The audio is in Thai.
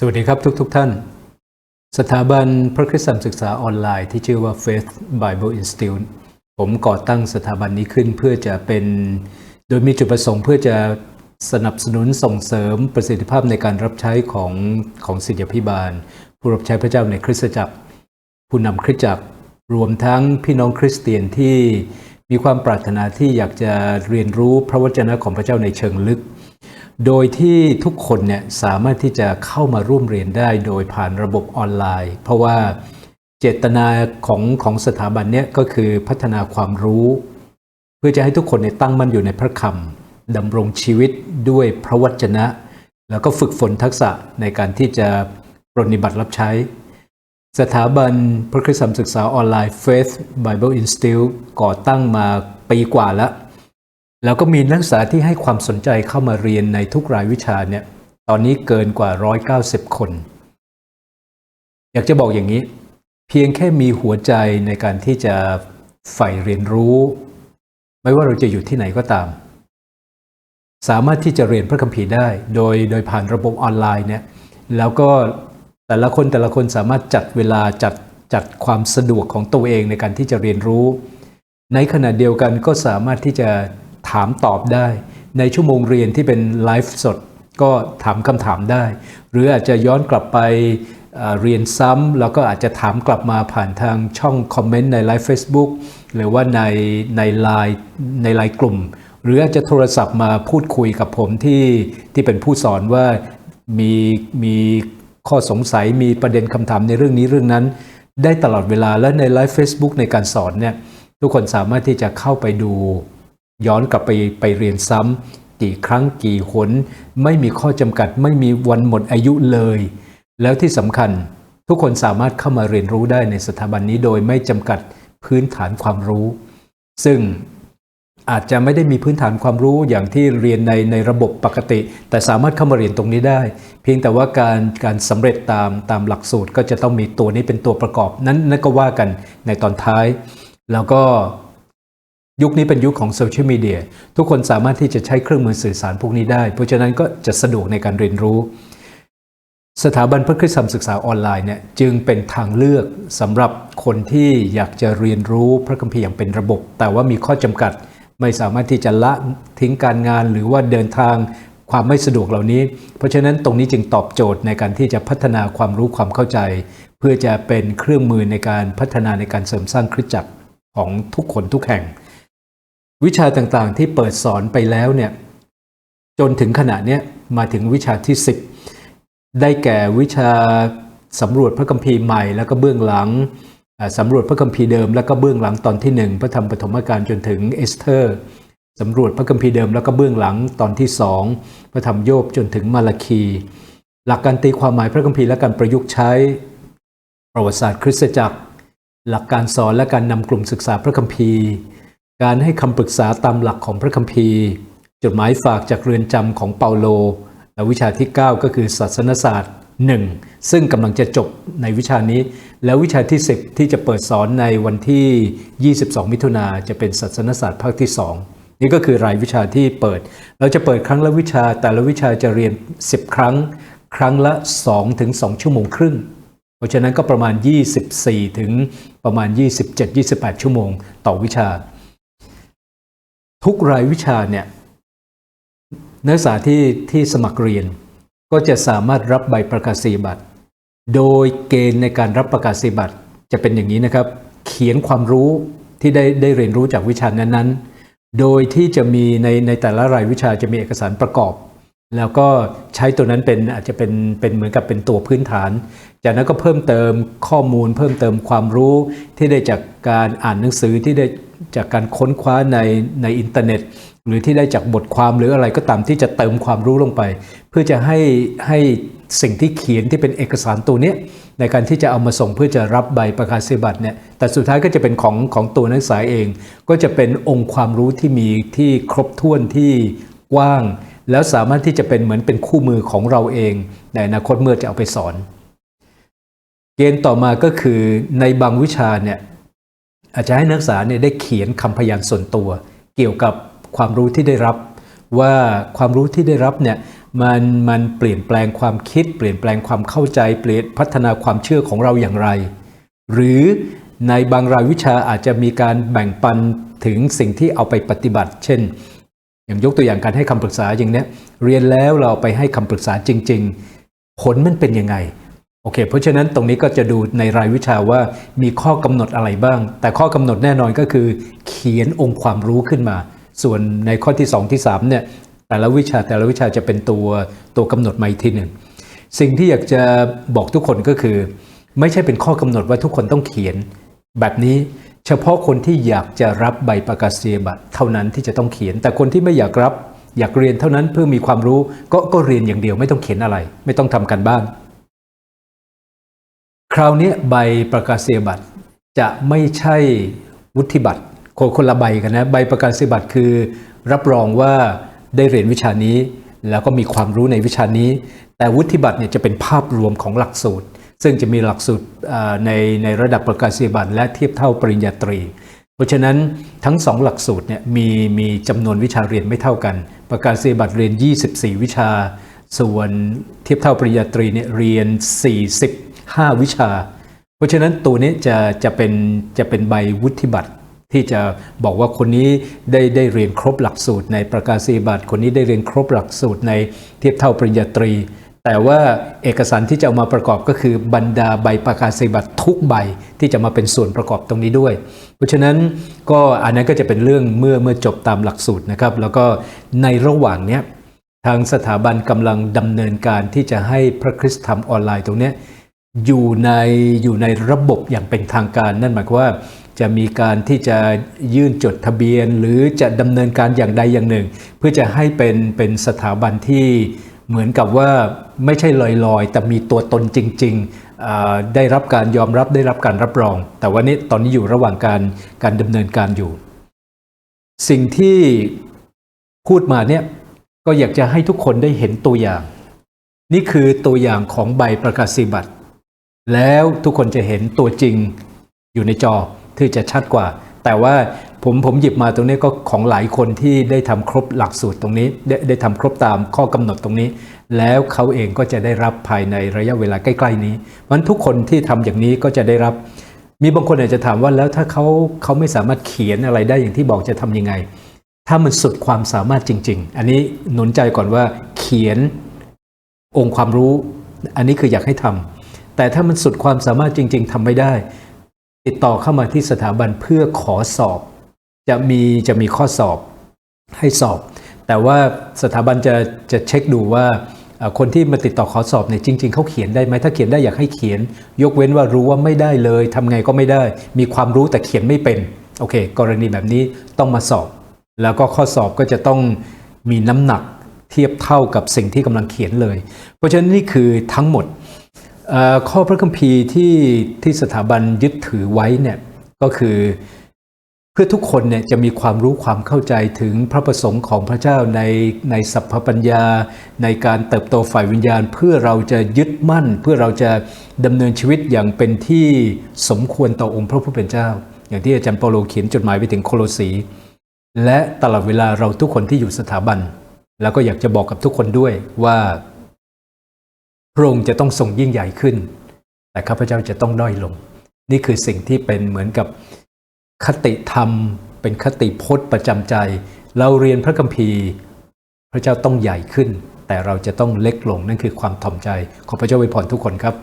สวัสดีครับทุกๆทท่าน สถาบันพระคริสตศึกษาออนไลน์ที่ชื่อว่า Faith Bible Institute ผมก่อตั้งสถาบันนี้ขึ้นเพื่อจะเป็น โดยมีจุดประสงค์เพื่อจะสนับสนุนส่งเสริมประสิทธิภาพในการรับใช้ของของศิษยาพิบาล ผู้รับใช้พระเจ้าในคริสตจักร ผู้นำคริสตจักร รวมทั้งพี่น้องคริสเตียนที่มีความปรารถนาที่อยากจะเรียนรู้พระวจนะของพระเจ้าในเชิงลึก โดยที่ทุกคนเนี่ยสามารถที่จะเข้ามาร่วมเรียนได้โดยผ่านระบบออนไลน์ เพราะว่าเจตนาของของสถาบันเนี่ยก็คือพัฒนาความรู้ เพื่อจะให้ทุกคนเนี่ยตั้งมั่นอยู่ในพระคำดำรงชีวิตด้วยพระวจนะ แล้วก็ฝึกฝนทักษะในการที่จะปรนนิบัติรับใช้ สถาบันพระคริสตศึกษาออนไลน์ Faith Bible Institute ก่อตั้งมาปีกว่าแล้ว แล้วก็มีนักศึกษาที่ให้ความสนใจเข้ามาเรียนในทุกรายวิชาเนี่ย ตอนนี้เกินกว่า 190 คน อยากจะบอกอย่างนี้ เพียงแค่มีหัวใจในการที่จะใฝ่เรียนรู้ ไม่ว่าเราจะอยู่ที่ไหนก็ตาม สามารถที่จะเรียนพระคัมภีร์ได้ โดยโดยผ่านระบบออนไลน์เนี่ย แล้วก็แต่ละคนแต่ละคนสามารถจัดเวลาจัดจัดความสะดวกของตัวเองในการที่จะเรียนรู้ ในขณะเดียวกันก็สามารถที่จะ ถามตอบได้ ในชั่วโมงเรียนที่เป็นไลฟ์สดก็ถามคำถามได้ หรืออาจจะย้อนกลับไปเรียนซ้ำแล้วก็อาจจะถามกลับมาผ่านทางช่องคอมเมนต์ในไลฟ์ Facebook หรือว่าในในไลน์ในไลน์กลุ่ม หรืออาจจะโทรศัพท์มาพูดคุยกับผมที่ที่เป็นผู้สอนว่ามีมีข้อสงสัยมีประเด็นคำถามในเรื่องนี้เรื่องนั้น ได้ตลอดเวลาและในไลฟ์ Facebook ในการสอนเนี่ยทุกคนสามารถที่จะเข้าไปดู ย้อนกลับไปไปเรียนซ้ำกี่ครั้งกี่หน ไม่มีข้อจำกัดไม่มีวันหมดอายุเลย แล้วที่สำคัญทุกคนสามารถเข้ามาเรียนรู้ได้ในสถาบันนี้โดยไม่จำกัดพื้นฐานความรู้ ซึ่งอาจจะไม่ได้มีพื้นฐานความรู้อย่างที่เรียนในในระบบปกติ แต่สามารถเข้ามาเรียนตรงนี้ได้ เพียงแต่ว่าการการสำเร็จตามตามหลักสูตรก็จะต้องมีตัวนี้เป็นตัวประกอบ นั้นนั่นก็ว่ากันในตอนท้าย แล้วก็ ยุคนี้เป็นยุคของโซเชียลมีเดียทุกคนสามารถที่จะใช้เครื่องมือสื่อสารพวกนี้ได้ เพราะฉะนั้นก็จะสะดวกในการเรียนรู้ สถาบันพระคริสตศึกษาออนไลน์เนี่ยจึงเป็นทางเลือกสำหรับคนที่อยากจะเรียนรู้พระคัมภีร์อย่างเป็นระบบ แต่ว่ามีข้อจำกัดไม่สามารถที่จะละทิ้งการงานหรือว่าเดินทางความไม่สะดวกเหล่านี้ เพราะฉะนั้นตรงนี้จึงตอบโจทย์ในการที่จะพัฒนาความรู้ความเข้าใจ เพื่อจะเป็นเครื่องมือในการพัฒนาในการเสริมสร้างคริสตจักรของทุกคนทุกแห่ง วิชาต่างๆ ที่เปิดสอนไปแล้วเนี่ยจนถึงขณะนี้มาถึงวิชาที่ 10 ได้แก่วิชาสำรวจพระคัมภีร์ใหม่ แล้วก็เบื้องหลังสำรวจพระคัมภีร์เดิม แล้วก็เบื้องหลังตอนที่ 1 พระธรรมปฐมกาลจนถึงเอสเธอร์สำรวจพระคัมภีร์เดิมแล้วก็เบื้องหลังตอนที่ 2 พระธรรมโยบจนถึงมาลาคี หลักการตีความหมายพระคัมภีร์และการประยุกต์ใช้ประวัติศาสตร์คริสตจักร หลักการสอนและการนำกลุ่มศึกษาพระคัมภีร์ การให้คำปรึกษาตามหลักของพระคัมภีร์ จดหมายฝากจากเรือนจำของเปาโล และวิชาที่ 9 ก็คือศาสนศาสตร์ 1 ซึ่งกำลังจะจบในวิชานี้ แล้ววิชาที่ 10 ที่จะเปิดสอนในวันที่ 22 มิถุนาจะเป็นศาสนศาสตร์ภาคที่ 2 นี่ก็คือรายวิชาที่เปิด เราจะเปิดครั้งละวิชาแต่ละวิชาจะเรียน 10 ครั้ง ครั้งละ2ถึง2ชั่วโมงครึ่งเพราะฉะนั้นก็ประมาณ 24 ถึงประมาณ 27-28 ชั่วโมงต่อวิชา ทุกรายวิชาเนี่ยนักศึกษาที่ที่สมัครเรียน ก็จะสามารถรับใบประกาศนียบัตร โดยเกณฑ์ในการรับประกาศนียบัตรจะเป็นอย่างนี้นะครับ เขียนความรู้ที่ได้ได้เรียนรู้จากวิชานั้นๆ โดยที่จะมีในในแต่ละรายวิชาจะมีเอกสารประกอบ แล้วก็ใช้ตัวนั้นเป็นอาจจะเป็นเป็นเหมือนกับเป็นตัวพื้นฐาน จากนั้นก็เพิ่มเติมข้อมูล เพิ่มเติมความรู้ที่ได้จากการอ่านหนังสือที่ได้ จากการค้นคว้าในในอินเทอร์เน็ต หรือที่ได้จากบทความหรืออะไรก็ตามที่จะเติมความรู้ลงไป เพื่อจะให้ให้สิ่งที่เขียนที่เป็นเอกสารตัวนี้ในการที่จะเอามาส่งเพื่อจะรับใบประกาศนียบัตรเนี่ยแต่สุดท้ายก็จะเป็นของของตัวนักศึกษาเอง ก็จะเป็นองค์ความรู้ที่มีที่ครบถ้วนที่กว้าง แล้วสามารถที่จะเป็นเหมือนเป็นคู่มือของเราเองในอนาคตเมื่อจะเอาไปสอน เกณฑ์ต่อมาก็คือในบางวิชาเนี่ย อาจจะให้นักศึกษาเนี่ยได้เขียนคำพยานส่วนตัว เกี่ยวกับความรู้ที่ได้รับ ว่าความรู้ที่ได้รับเนี่ยมันมันเปลี่ยนแปลงความคิด เปลี่ยนแปลงความเข้าใจเปลี่ยนพัฒนาความเชื่อของเราอย่างไร หรือในบางรายวิชาอาจจะมีการแบ่งปันถึงสิ่งที่เอาไปปฏิบัติ เช่น อย่างยกตัวอย่างการให้คำปรึกษาอย่างเนี้ยเรียนแล้วเราไปให้คำปรึกษาจริง ๆ ผลมันเป็นยังไง โอเค เพราะฉะนั้นตรงนี้ก็จะดูในรายวิชาว่ามีข้อกำหนดอะไรบ้าง แต่ข้อกำหนดแน่นอนก็คือ เขียนองค์ความรู้ขึ้นมา ส่วนในข้อที่ 2 ที่3เนี่ยแต่ละวิชาแต่ละวิชาจะเป็นตัวตัวกำหนดมาอีกทีหนึ่งสิ่งที่อยากจะบอกทุกคนก็คือ ไม่ใช่เป็นข้อกำหนดว่าทุกคนต้องเขียน แบบนี้เฉพาะคนที่อยากจะรับใบประกาศนียบัตรเท่านั้นที่จะต้องเขียน แต่คนที่ไม่อยากรับอยากเรียนเท่านั้นเพื่อมีความรู้ก็ก็เรียนอย่างเดียวไม่ต้องเขียนอะไร ไม่ต้องทำกันบ้าน ราวนี้ใบประกาศนียบัตรจะไม่ใช่วุฒิบัตรคนคนละใบกันนะ ใบประกาศนียบัตรคือ รับรองว่าได้เรียนวิชานี้ แล้วก็มีความรู้ในวิชานี้ แต่วุฒิบัตรเนี่ยจะเป็นภาพรวมของหลักสูตร ซึ่งจะมีหลักสูตรในในระดับประกาศนียบัตรและเทียบเท่าปริญญาตรี เพราะฉะนั้นทั้งสองหลักสูตรเนี่ยมีมีจำนวนวิชาเรียนไม่เท่ากัน ประกาศนียบัตรเรียน 24 วิชา ส่วนเทียบเท่าปริญญาตรีเนี่ยเรียน 5 วิชา เพราะฉะนั้นตัวนี้จะจะเป็นจะเป็นใบวุฒิบัตรที่จะบอกว่าคนนี้ได้ได้เรียนครบหลักสูตรในประกาศนียบัตร คนนี้ได้เรียนครบหลักสูตรในเทียบเท่าปริญญาตรี แต่ว่าเอกสารที่จะเอามาประกอบก็คือบรรดาใบประกาศนียบัตรทุกใบที่จะมาเป็นส่วนประกอบตรงนี้ด้วย เพราะฉะนั้นก็อันนั้นก็จะเป็นเรื่องเมื่อเมื่อจบตามหลักสูตรนะครับ แล้วก็ในระหว่างเนี้ยทางสถาบันกำลังดำเนินการที่จะให้พระคริสตธรรมออนไลน์ตรงเนี้ย อยู่ในอยู่ในระบบอย่างเป็นทางการนั่นหมายความว่าจะมีการที่จะยื่นจดทะเบียน หรือจะดำเนินการอย่างใดอย่างหนึ่ง เพื่อจะให้เป็นเป็นสถาบันที่เหมือนกับว่าไม่ใช่ลอยๆ แต่มีตัวตนจริงๆ ได้รับการยอมรับได้รับการรับรอง แต่วันนี้ตอนนี้อยู่ระหว่างการการดำเนินการอยู่ สิ่งที่พูดมาเนี่ยก็อยากจะให้ทุกคนได้เห็นตัวอย่าง นี่คือตัวอย่างของใบประกาศนีบัตร แล้วทุกคนจะเห็นตัวจริงอยู่ในจอที่จะชัดกว่า แต่ว่าผมผมหยิบมาตรงนี้ก็ของหลายคนที่ได้ทำครบหลักสูตรตรงนี้ ได้ได้ทำครบตามข้อกำหนดตรงนี้ แล้วเขาเองก็จะได้รับภายในระยะเวลาใกล้ๆนี้มันทุกคนที่ทำอย่างนี้ก็จะได้รับ มีบางคนอาจจะถามว่าแล้วถ้าเขาเขาไม่สามารถเขียนอะไรได้อย่างที่บอกจะทำยังไง ถ้ามันสุดความสามารถจริง ๆ อันนี้หนุนใจก่อนว่าเขียนองค์ความรู้ อันนี้คืออยากให้ทำ แต่ถ้ามันสุดความสามารถจริง ๆทำไม่ได้ ติดต่อเข้ามาที่สถาบันเพื่อขอสอบ จะมีจะมีข้อสอบให้สอบ แต่ว่าสถาบันจะจะเช็คดูว่าคนที่มาติดต่อขอสอบเนี่ยจริง ๆเขาเขียนได้ไหมถ้าเขียนได้อยากให้เขียน ยกเว้นว่ารู้ว่าไม่ได้เลยทำไงก็ไม่ได้ มีความรู้แต่เขียนไม่เป็นโอเค กรณีแบบนี้ต้องมาสอบ แล้วก็ข้อสอบก็จะต้องมีน้ำหนักเทียบเท่ากับสิ่งที่กำลังเขียนเลย เพราะฉะนั้นนี่คือทั้งหมด ข้อพระคัมภีร์ที่ที่สถาบันยึดถือไว้เนี่ยก็คือเพื่อทุกคนเนี่ยจะมีความรู้ความเข้าใจถึงพระประสงค์ของพระเจ้าในในสัพพปัญญา ในการเติบโตฝ่ายวิญญาณ เพื่อเราจะยึดมั่น เพื่อเราจะดำเนินชีวิตอย่างเป็นที่สมควรต่อองค์พระผู้เป็นเจ้า อย่างที่อาจารย์เปาโลเขียนจดหมายไปถึงโคโลสีและตลอดเวลาเราทุกคนที่อยู่สถาบัน แล้วก็อยากจะบอกกับทุกคนด้วยว่า พระองค์จะต้องทรงยิ่งใหญ่ขึ้น แต่ข้าพเจ้าจะต้องด้อยลง นี่คือสิ่งที่เป็นเหมือนกับคติธรรม เป็นคติพจน์ประจำใจ เราเรียนพระคัมภีร์ พระเจ้าต้องใหญ่ขึ้น แต่เราจะต้องเล็กลงนั่นคือความถ่อมใจ ขอพระเจ้าอวยพรทุกคนครับ